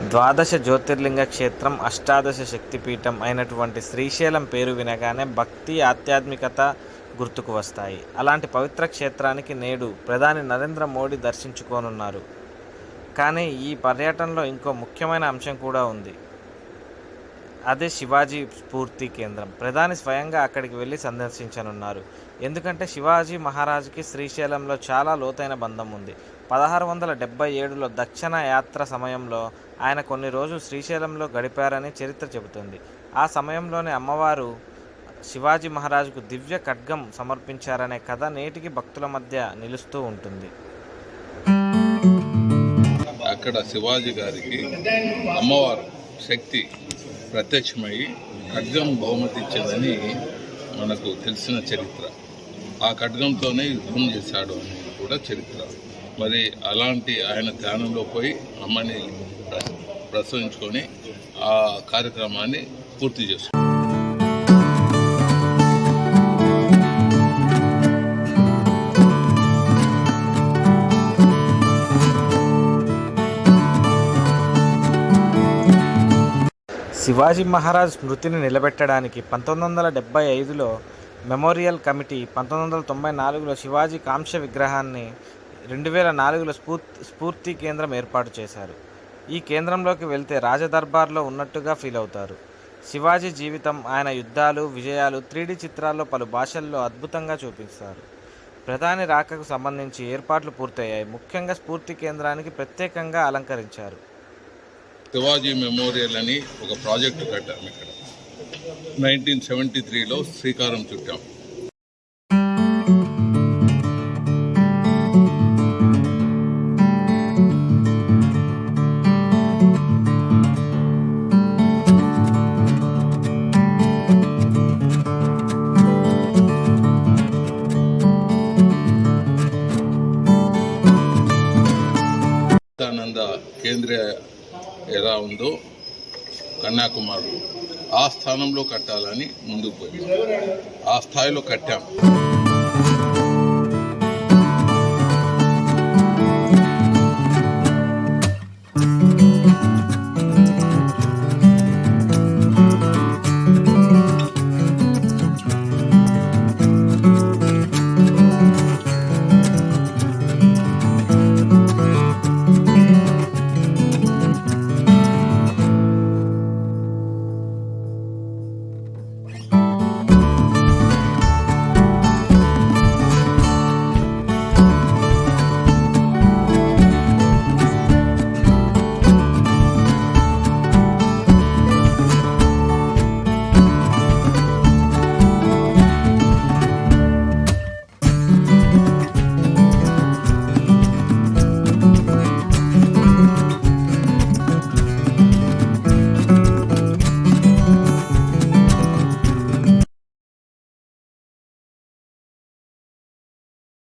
ద్వాదశ జ్యోతిర్లింగ క్షేత్రం అష్టాదశ శక్తిపీఠం అయినటువంటి శ్రీశైలం పేరు వినగానే భక్తి ఆధ్యాత్మికత గుర్తుకు వస్తాయి. అలాంటి పవిత్ర క్షేత్రానికి నేడు ప్రధాని నరేంద్ర మోడీ దర్శించుకోనున్నారు. కానీ ఈ పర్యటనలో ఇంకో ముఖ్యమైన అంశం కూడా ఉంది. అదే శివాజీ స్ఫూర్తి కేంద్రం. ప్రధాని స్వయంగా అక్కడికి వెళ్ళి సందర్శించనున్నారు. ఎందుకంటే శివాజీ మహారాజుకి శ్రీశైలంలో చాలా లోతైన బంధం ఉంది. పదహారు వందల డెబ్బై ఏడులో దక్షిణ యాత్ర సమయంలో ఆయన కొన్ని రోజులు శ్రీశైలంలో గడిపారని చరిత్ర చెబుతుంది. ఆ సమయంలోనే అమ్మవారు శివాజీ మహారాజుకు దివ్య ఖడ్గం సమర్పించారనే కథ నేటికి భక్తుల మధ్య నిలుస్తూ ఉంటుంది. అక్కడ శివాజీ గారికి అమ్మవారు శక్తి ప్రత్యక్షమై ఖడ్గం బహుమతి ఇచ్చిందని మనకు తెలిసిన చరిత్ర. ఆ ఖడ్గంతోనే యుద్ధం చేశాడు అని కూడా చరిత్ర. మరి అలాంటి ఆయన ధ్యానంలో పోయి అమ్మని ప్రసవించుకొని ఆ కార్యక్రమాన్ని పూర్తి చేస్తారు శివాజీ మహారాజ్ స్మృతిని నిలబెట్టడానికి పంతొమ్మిది వందల డెబ్బై ఐదులో మెమోరియల్ కమిటీ పంతొమ్మిది వందల తొంభై నాలుగులో శివాజీ కాంస్య విగ్రహాన్ని రెండు వేల నాలుగులో స్ఫూర్తి స్ఫూర్తి కేంద్రం ఏర్పాటు చేశారు. ఈ కేంద్రంలోకి వెళ్తే రాజదర్బార్లో ఉన్నట్టుగా ఫీల్ అవుతారు. శివాజీ జీవితం ఆయన యుద్ధాలు విజయాలు త్రీడీ చిత్రాల్లో పలు భాషల్లో అద్భుతంగా చూపిస్తారు. ప్రధాని రాకకు సంబంధించి ఏర్పాట్లు పూర్తయ్యాయి. ముఖ్యంగా స్ఫూర్తి కేంద్రానికి ప్రత్యేకంగా అలంకరించారు. శివాజీ మెమోరియల్ అని ఒక ప్రాజెక్టు కట్టాము ఇక్కడ. నైన్టీన్ సెవెంటీ త్రీలో శ్రీకారం చుట్టాము కేంద్రీయ ఎలా ఉందో కన్యాకుమారి ఆ స్థానంలో కట్టాలని ముందుకు పోయింది. ఆ స్థాయిలో కట్టాం.